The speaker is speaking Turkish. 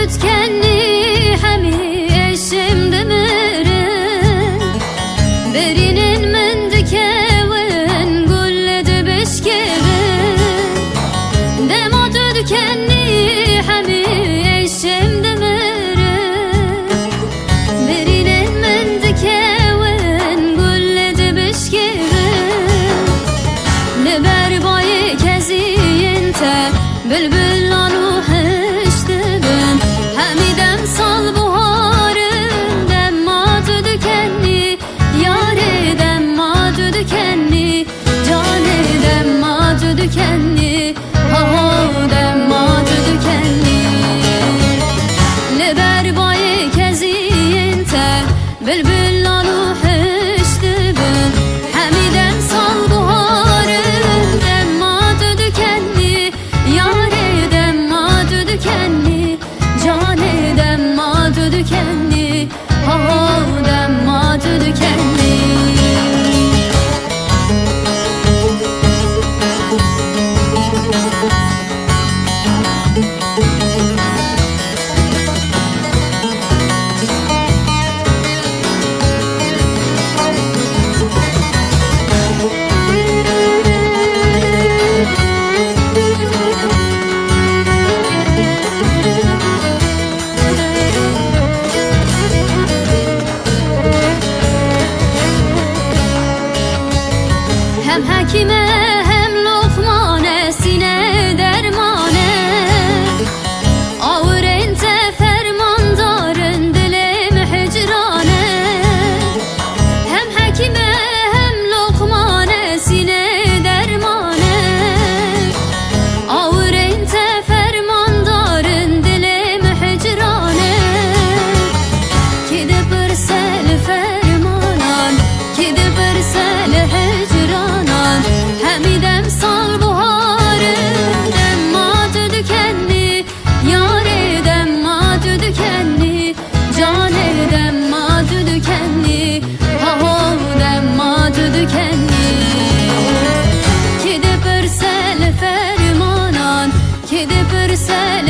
tütkendi hemi eşim demirin. Berinin mendike ven gulledi beşkerin Demo tütkendi hemi eşim demirin. Berinin mendike ven gulledi beşkerin Ne berbayı keziyin te bülbül Oh. bilmem hakime gidip ürsele